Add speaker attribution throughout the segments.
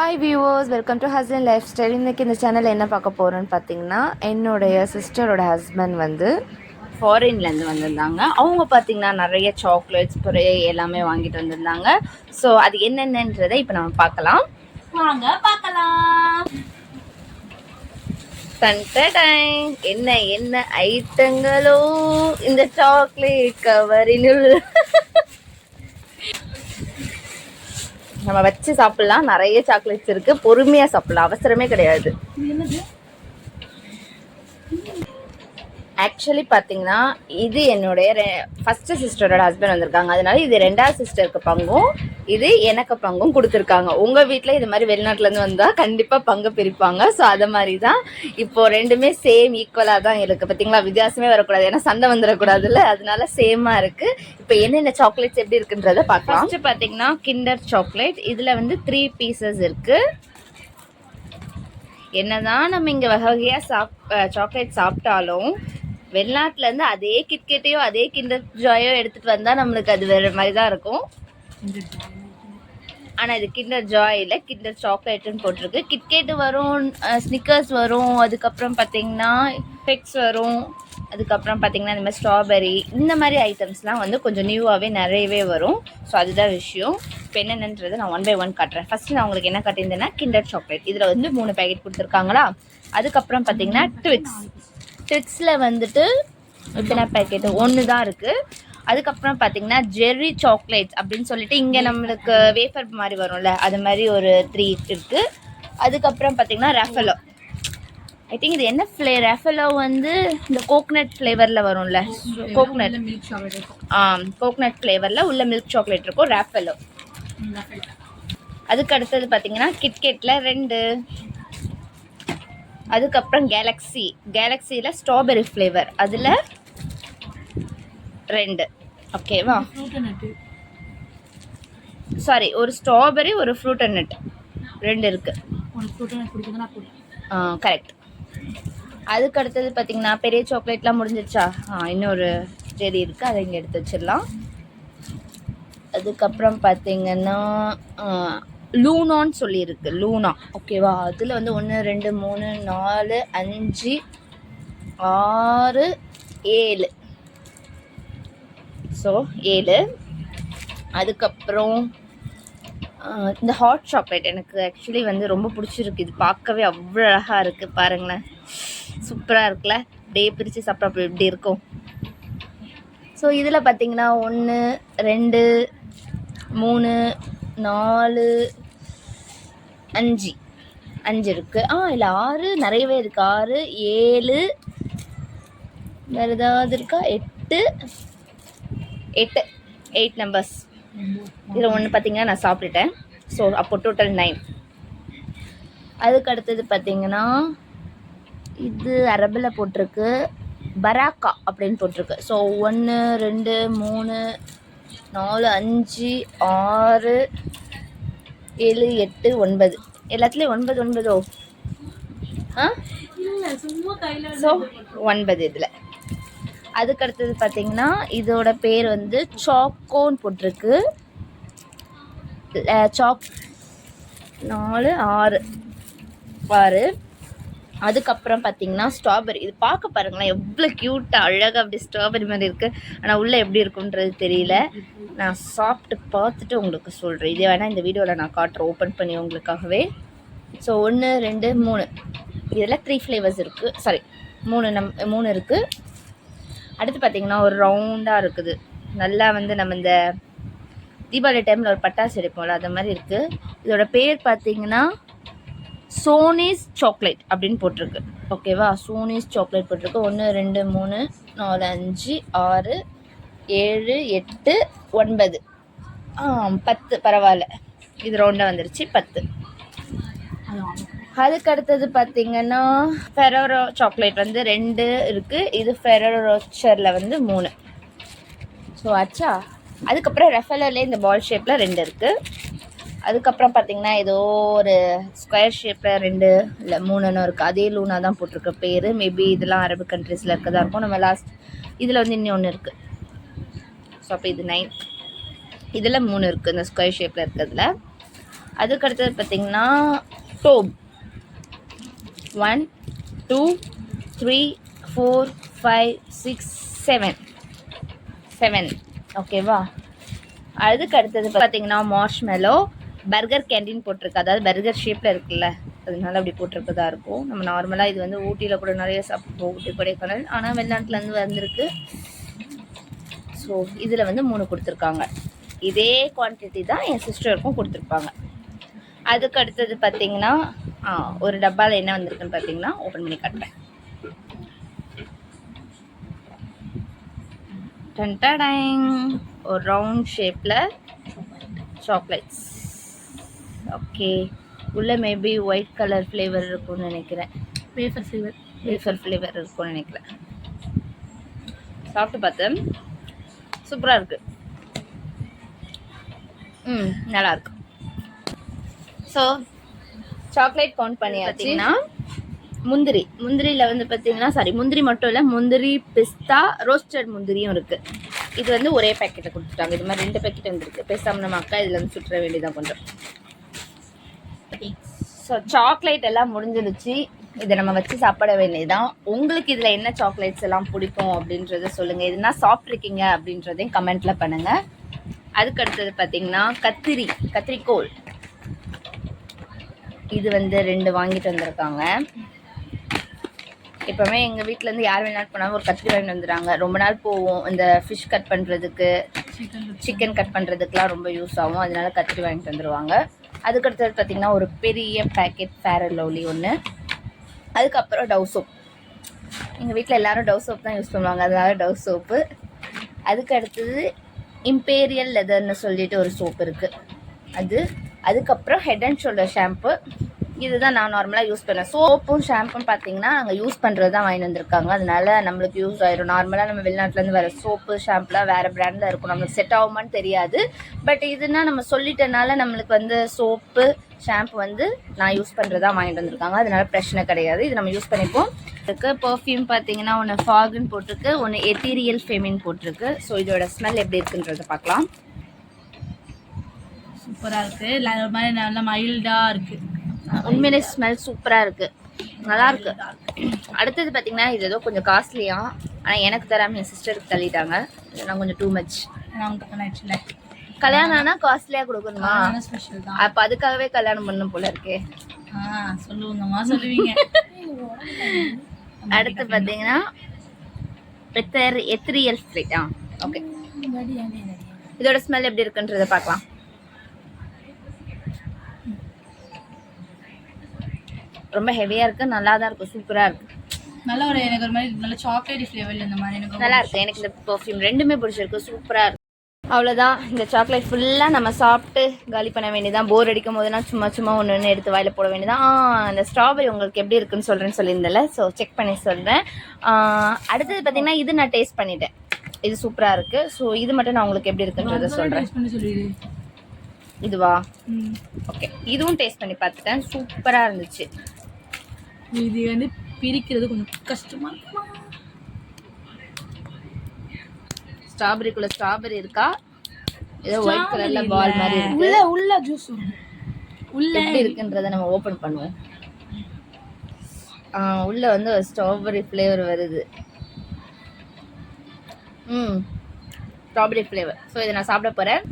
Speaker 1: Hi viewers welcome to husband lifestyle இன்றைக்கி இந்த சேனலில் என்ன பார்க்க போகிறோன்னு பார்த்தீங்கன்னா என்னுடைய சிஸ்டரோட ஹஸ்பண்ட் வந்து
Speaker 2: ஃபாரின்லேருந்து வந்திருந்தாங்க. அவங்க பார்த்தீங்கன்னா நிறைய சாக்லேட்ஸ் ஸ்ப்ரே எல்லாமே வாங்கிட்டு வந்திருந்தாங்க. ஸோ அது என்னென்னன்றதை இப்போ நம்ம பார்க்கலாம். வாங்க பார்க்கலாம். என்ன என்ன ஐட்டங்களோ இந்த சாக்லேட் கவரினுள் நம்ம வச்சு சாப்பிடலாம். நிறைய சாக்லேட்ஸ் இருக்கு. பொறுமையா சாப்பிடலாம். அவசரமே கிடையாது. ஆக்சுவலி பார்த்தீங்கன்னா இது என்னுடைய ஃபர்ஸ்ட் சிஸ்டரோட ஹஸ்பண்ட் வந்திருக்காங்க. அதனால இது ரெண்டாவது சிஸ்டருக்கு பங்கும். இது எனக்கு பங்கும் கொடுத்துருக்காங்க. உங்கள் வீட்டில் இது மாதிரி வெளிநாட்டிலேருந்து வந்தால் கண்டிப்பாக பங்கு பிரிப்பாங்க. ஸோ அது மாதிரி தான் இப்போ ரெண்டுமே சேம் ஈக்குவலாக தான் இருக்குது பார்த்தீங்களா வித்தியாசமே வரக்கூடாது. ஏன்னா சண்டை வந்துடக்கூடாதுல்ல அதனால சேமாக இருக்குது இப்போ என்னென்ன சாக்லேட்ஸ் எப்படி இருக்குன்றத பார்க்கலாம். ஃபர்ஸ்ட் பார்த்தீங்கன்னா கிண்டர் சாக்லேட் இதில் வந்து த்ரீ பீசஸ் இருக்குது என்னதான் நம்ம இங்கே வகை வகையாக சாப் சாக்லேட் சாப்பிட்டாலும் வெளிநாட்டிலேருந்து அதே கிட்கெட்டையோ அதே கிண்டர் ஜாயோ எடுத்துகிட்டு வந்தால் நம்மளுக்கு அது வேறு மாதிரி தான் இருக்கும். ஆனால் இது கிண்டர் ஜாய் இல்லை. கிண்டர் சாக்லேட்டுன்னு போட்டிருக்கு. கிட்கேட்டு வரும் ஸ்னிக்கர்ஸ் வரும் அதுக்கப்புறம் பார்த்தீங்கன்னா பெக்ஸ் வரும் அதுக்கப்புறம் பார்த்தீங்கன்னா இந்த மாதிரி ஸ்ட்ராபெரி இந்த மாதிரி ஐட்டம்ஸ்லாம் வந்து கொஞ்சம் நியூவாகவே நிறையவே வரும். ஸோ அதுதான் விஷயம். இப்போ என்னென்னன்றதை நான் ஒன் பை ஒன் காட்டுறேன். ஃபஸ்ட்டு நான் உங்களுக்கு என்ன காட்டியிருந்தேன்னா கிண்டர் சாக்லேட் இதில் வந்து மூணு பேக்கெட் கொடுத்துருக்காங்களா? அதுக்கப்புறம் பார்த்தீங்கன்னா ட்விக்ஸ் ட்விக்ஸில் வந்துட்டு எத்தனை பேக்கெட்டு ஒன்று தான் இருக்குது அதுக்கப்புறம் பார்த்தீங்கன்னா ஜெர்ரி சாக்லேட்ஸ் அப்படின்னு சொல்லிட்டு இங்கே நம்மளுக்கு வேஃபர் மாதிரி வரும்ல அது மாதிரி ஒரு த்ரீ இருக்குது அதுக்கப்புறம் பார்த்தீங்கன்னா ரஃபலோ ஐ திங்க் இது என்ன ஃப்ளே ரஃபலோ வந்து இந்த கோக்னட் ஃப்ளேவரில் வரும்ல கோக்னட் ஆ கோக்னட் ஃப்ளேவரில் உள்ள மில்க் சாக்லேட் இருக்கும் ரஃபலோ அதுக்கு அடுத்தது பார்த்தீங்கன்னா கிட்கெட்டில் ரெண்டு. அதுக்கப்புறம் கேலக்ஸி கேலக்ஸியில் ஸ்ட்ராபெரி ஃப்ளேவர் அதில் ரெண்டு. ஓகேவா சாரி ஒரு ஸ்ட்ராபெரி ஒரு ஃப்ரூட் அண்ட் நட் ரெண்டு இருக்கு. கரெக்ட் அதுக்கு அடுத்தது பார்த்தீங்கன்னா பெரிய சாக்லேட்லாம் முடிஞ்சிருச்சா? ஆ இன்னொரு செடி இருக்குது அதை இங்கே எடுத்து வச்சிடலாம். அதுக்கப்புறம் பார்த்தீங்கன்னா லூனான்னு சொல்லியிருக்கு. லூனா. ஓகேவா அதில் வந்து ஒன்று ரெண்டு மூணு நாலு அஞ்சு ஆறு ஏழு. ஸோ ஏழு. அதுக்கப்புறம் இந்த ஹாட் சாக்லேட் எனக்கு ஆக்சுவலி வந்து ரொம்ப பிடிச்சிருக்கு. இது பார்க்கவே அவ்வளோ அழகாக இருக்குது பாருங்களேன். சூப்பராக இருக்குல்ல? டே பிரித்து சாப்பிட்றப்ப எப்படி இருக்கும். ஸோ இதில் பார்த்தீங்கன்னா ஒன்று ரெண்டு மூணு நாலு அஞ்சு. அஞ்சு இருக்குது ஆ இல்லை ஆறு நிறையவே இருக்குது ஆறு ஏழு வேறு ஏதாவது இருக்கா? எட்டு எட்டு எயிட் நம்பர்ஸ் இதில் ஒன்று பார்த்தீங்கன்னா நான் சாப்பிட்டுட்டேன். ஸோ அப்போ டோட்டல் நைன் அதுக்கு அடுத்தது பார்த்தீங்கன்னா இது அரபில் போட்டிருக்கு. பராக்கா அப்படின்னு போட்டிருக்கு. ஸோ ஒன்று ரெண்டு மூணு நாலு அஞ்சு ஆறு ஏழு எட்டு ஒன்பது. எல்லாத்துலேயும் ஒன்பது ஒன்பதோ? ஆ? ஸோ ஒன்பது இதில். அதுக்கு அடுத்தது பார்த்தீங்கன்னா இதோட பேர் வந்து சாக்கோன்னு போட்டிருக்கு. சாக் நாலு ஆறு. ஆறு. அதுக்கப்புறம் பார்த்தீங்கன்னா ஸ்ட்ராபெரி இது பார்க்க பாருங்களேன் எவ்வளோ க்யூட்டாக அழகாக அப்படி ஸ்ட்ராபெரி மாதிரி இருக்குது ஆனால் உள்ளே எப்படி இருக்குன்றது தெரியல. நான் சாப்பிட்டு பார்த்துட்டு உங்களுக்கு சொல்கிறேன் இதே வேணால் இந்த வீடியோவில் நான் காட்டுறேன். ஓப்பன் பண்ணி உங்களுக்காகவே. ஸோ ஒன்று ரெண்டு மூணு. இதில் த்ரீ ஃப்ளேவர்ஸ் இருக்குது சாரி மூணு நம் மூணு இருக்குது அடுத்து பார்த்தீங்கன்னா ஒரு ரவுண்டாக இருக்குது. நல்லா வந்து நம்ம இந்த தீபாவளி டைமில் ஒரு பட்டாசு எடுப்போம்ல அது மாதிரி இருக்குது இதோட பேர் பார்த்தீங்கன்னா சோனிஸ் சாக்லேட் அப்படின்னு போட்டிருக்கு. ஓகேவா சோனிஸ் சாக்லேட் போட்டிருக்கு. ஒன்று ரெண்டு மூணு நாலு அஞ்சு ஆறு ஏழு எட்டு ஒன்பது. பத்து. பரவாயில்ல. இது ரவுண்டாக வந்துருச்சு. பத்து. அதுக்கு அடுத்தது பார்த்தீங்கன்னா ஃபெரோரோ சாக்லேட் வந்து ரெண்டு இருக்குது இது ஃபெரோரோ ரோச்சரில் வந்து மூணு. ஸோ ஆச்சா அதுக்கப்புறம் ரெஃபலர்லேயே இந்த பால் ஷேப்பில் ரெண்டு இருக்குது அதுக்கப்புறம் பார்த்தீங்கன்னா ஏதோ ஒரு ஸ்கொயர் ஷேப்பில் ரெண்டு இல்லை மூணுன்னு இருக்குது அதே லூனா தான் போட்டிருக்க பேர். மேபி இதெல்லாம் அரபு கண்ட்ரீஸில் இருக்கதா இருக்கும். நம்ம லாஸ்ட் இதில் வந்து இன்னொன்று இருக்குது ஸோ அப்போ இது நைன் இதில் மூணு இருக்குது இந்த ஸ்கொயர் ஷேப்பில் இருக்கிறதுல. அதுக்கு அடுத்தது பார்த்தீங்கன்னா top one two three four five six seven seven ஓகேவா அதுக்கு அடுத்தது பார்த்தீங்கன்னா மார்ஷ்மெலோ பர்கர் கேண்டீன் போட்டிருக்கு. அதாவது பர்கர் ஷேப்பில் இருக்குல்ல அதனால அப்படி போட்டிருக்கதா இருக்கும். நம்ம நார்மலாக இது வந்து ஊட்டியில் கூட நிறைய சாப்பிடுவோம் ஊட்டி கொடைக்கானல். ஆனால் வெளிநாட்டிலேருந்து வந்திருக்கு. ஸோ இதில் வந்து மூணு கொடுத்துருக்காங்க. இதே குவான்டிட்டி தான் என் சிஸ்டருக்கும் கொடுத்துருப்பாங்க. அதுக்கு அடுத்தது பார்த்தீங்கன்னா ஒரு டப்பாவில் என்ன வந்திருக்குன்னு பார்த்தீங்கன்னா ஓப்பன் பண்ணி காட்டுறேன். டன்டடைங் ஒரு ரவுண்ட் ஷேப்பில் சாக்லேட்ஸ் ஓகே உள்ள மேபி ஒயிட் கலர் ஃப்ளேவர் இருக்கும்னு நினைக்கிறேன்.
Speaker 3: வேஃபர் ஃப்ளேவர்
Speaker 2: வேஃபர் ஃப்ளேவர் இருக்கும்னு நினைக்கிறேன். சாப்பிட்டு பார்த்தேன் சூப்பராக இருக்கு. ம் நல்லா இருக்கு. ஸோ சாக்லேட் கவுண்ட் பண்ணி பார்த்தீங்கன்னா முந்திரி. முந்திரியில் வந்து பார்த்தீங்கன்னா சாரி முந்திரி மட்டும் இல்லை முந்திரி பிஸ்தா ரோஸ்டட் முந்திரியும் இருக்குது இது வந்து ஒரே பேக்கெட்டை கொடுத்துட்டாங்க. இது மாதிரி ரெண்டு பேக்கெட் வந்துருக்கு. பேசாமல் நம்ம அக்கா இதில் வந்து சுற்ற வேண்டியதான் கொஞ்சம். ஸோ சாக்லேட் எல்லாம் முடிஞ்சிருச்சு. இதை நம்ம வச்சு சாப்பிட வேண்டியதுதான். உங்களுக்கு இதில் என்ன சாக்லேட்ஸ் எல்லாம் பிடிக்கும் அப்படின்றத சொல்லுங்கள் இதுனா சாப்பிட்ருக்கீங்க அப்படின்றதையும் கமெண்ட்டில் பண்ணுங்கள் அதுக்கு அடுத்தது பார்த்தீங்கன்னா கத்திரி. கத்திரிக்கோல். இது வந்து ரெண்டு வாங்கிட்டு வந்திருக்காங்க. எப்போவுமே எங்கள் வீட்டிலேருந்து யார் வேணாலும் போனாலும் ஒரு கத்திரி வாங்கிட்டு வந்துடுறாங்க. ரொம்ப நாள் போவோம் இந்த ஃபிஷ் கட் பண்ணுறதுக்கு
Speaker 3: சிக்கன்
Speaker 2: கட் பண்ணுறதுக்குலாம் ரொம்ப யூஸ் ஆகும். அதனால கத்திரி வாங்கிட்டு வந்துடுவாங்க அதுக்கடுத்தது பார்த்திங்கன்னா ஒரு பெரிய பேக்கெட் ஃபேர் அண்ட் லவ்லி ஒன்று அதுக்கப்புறம் டவ் சோப் எங்கள் வீட்டில் எல்லோரும் டவ் சோப் தான் யூஸ் பண்ணுவாங்க. அதனால டவ் சோப்பு அதுக்கு அடுத்தது இம்பீரியல் லெதர்னு சொல்லிட்டு ஒரு சோப் இருக்குது அது அதுக்கப்புறம் ஹெட் அண்ட் ஷோல்டர் ஷாம்பு இதுதான் நான் நார்மலாக யூஸ் பண்ணேன். சோப்பும் ஷாம்பும் பார்த்தீங்கன்னா நாங்கள் யூஸ் பண்ணுறது தான் வாங்கி வந்திருக்காங்க. அதனால நம்மளுக்கு யூஸ் ஆயிரும். நார்மலாக நம்ம வெளிநாட்டிலேருந்து வர சோப்பு ஷாம்புலாம் வேறு பிராண்டில் இருக்கும். நம்மளுக்கு செட் ஆகுமான்னு தெரியாது. பட் இதுனா நம்ம சொல்லிட்டனால நம்மளுக்கு வந்து சோப்பு ஷாம்பு வந்து நான் யூஸ் பண்ணுறதா வாங்கிட்டு வந்திருக்காங்க. அதனால பிரச்சனை கிடையாது. இது நம்ம யூஸ் பண்ணிப்போம். இருக்கு பர்ஃப்யூம் பார்த்தீங்கன்னா ஒன்று ஃபாகுன்னு போட்டிருக்கு. ஒன்று எத்தீரியல் ஃபெமின் போட்டிருக்கு. ஸோ இதோட ஸ்மெல் எப்படி இருக்குன்றதை பார்க்கலாம்.
Speaker 3: சூப்பராக இருக்கு. இல்ல, ஒரு மாதிரி நல்ல மைல்டாக இருக்கு.
Speaker 2: உண்மையிலே ஸ்மெல் சூப்பராக இருக்குது நல்லா இருக்கு. அடுத்தது பார்த்தீங்கன்னா இது ஏதோ கொஞ்சம் காஸ்ட்லியா ஆனால் எனக்கு தராமல் என் சிஸ்டருக்கு தள்ளிட்டாங்க. நான் கொஞ்சம் டூ மச்
Speaker 3: நான் கல்யாணம் ஆயிடுச்சுல
Speaker 2: கல்யாணம் ஆனால் காஸ்ட்லியாக கொடுக்கணுமா?
Speaker 3: ஸ்பெஷல் தான்.
Speaker 2: அப்போ அதுக்காகவே கல்யாணம் பண்ணும் போல இருக்கே.
Speaker 3: சொல்லுவங்கம்மா சொல்லுவீங்க.
Speaker 2: அடுத்து பார்த்தீங்கன்னா எத்தர் எத்ரியல் ஸ்ப்ளிட் ஆ? ஓகே இதோட ஸ்மெல் எப்படி இருக்குன்றதை பார்க்கலாம். ரொம்ப ஹெவியாக இருக்குது நல்லா தான் இருக்குது சூப்பராக இருக்குது
Speaker 3: நல்ல ஒரு எனக்கு ஒரு மாதிரி நல்ல சாக்லேட் ஃப்ளேவர் இந்த மாதிரி எனக்கு
Speaker 2: நல்லா இருக்கு எனக்கு இந்த பர்ஃப்யூம் ரெண்டுமே பிடிச்சிருக்கு சூப்பராக இருக்கு. அவ்வளோதான் இந்த சாக்லேட் ஃபுல்லாக நம்ம சாப்பிட்டு காலி பண்ண வேண்டியதான் போர் அடிக்கும் போதுனா சும்மா சும்மா ஒன்று ஒன்று எடுத்து வாயில் போட வேண்டியதான் ஆ இந்த ஸ்ட்ராபெரி உங்களுக்கு எப்படி இருக்குன்னு சொல்கிறேன்னு சொல்லியிருந்தேன்ல ஸோ செக் பண்ணி சொல்கிறேன் அடுத்தது பார்த்தீங்கன்னா இது நான் டேஸ்ட் பண்ணிட்டேன். இது சூப்பராக இருக்குது ஸோ இது மட்டும் நான் உங்களுக்கு எப்படி இருக்குன்றத சொல்கிறேன் இதுவா. ஓகே இதுவும் டேஸ்ட் பண்ணி பார்த்துட்டேன். சூப்பராக இருந்துச்சு.
Speaker 3: இது வந்து பிரிக்கிறது கொஞ்சம் கஷ்டமா இருக்குமா?
Speaker 2: ஸ்ட்ராபெரிக்குள்ளே ஸ்ட்ராபெரி இருக்கா? ஏதோ ஒயிட் கலரில் பால் மாதிரி இருக்கு.
Speaker 3: உள்ள உள்ள ஜூஸ் உள்ள.
Speaker 2: எப்படி இருக்குன்றத நம்ம ஓப்பன் பண்ணுவோம். ஆ, உள்ள வந்து ஸ்ட்ராபெரி ஃப்ளேவர் வருது. ம் ஸ்ட்ராபெரி ஃப்ளேவர் ஸோ இதை நான் சாப்பிட போகிறேன்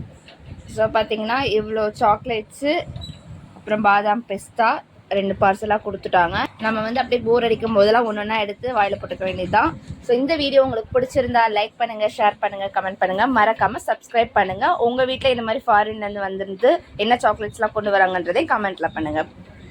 Speaker 2: ஸோ பார்த்தீங்கன்னா இவ்வளோ சாக்லேட்ஸு அப்புறம் பாதாம் பிஸ்தா ரெண்டு பார்சலாக கொடுத்துட்டாங்க. நம்ம வந்து அப்படியே போர் அடிக்கும் போதெல்லாம் ஒன்று ஒன்றா எடுத்து வாயில் போட்டுக்க வேண்டியது தான் ஸோ இந்த வீடியோ உங்களுக்கு பிடிச்சிருந்தா லைக் பண்ணுங்கள் ஷேர் பண்ணுங்கள் கமெண்ட் பண்ணுங்கள் மறக்காமல் சப்ஸ்கிரைப் பண்ணுங்கள் உங்கள் வீட்டில் இந்த மாதிரி ஃபாரின்லேருந்து வந்திருந்து என்ன சாக்லேட்ஸ்லாம் கொண்டு வராங்கன்றதை கமெண்ட்டில் பண்ணுங்கள்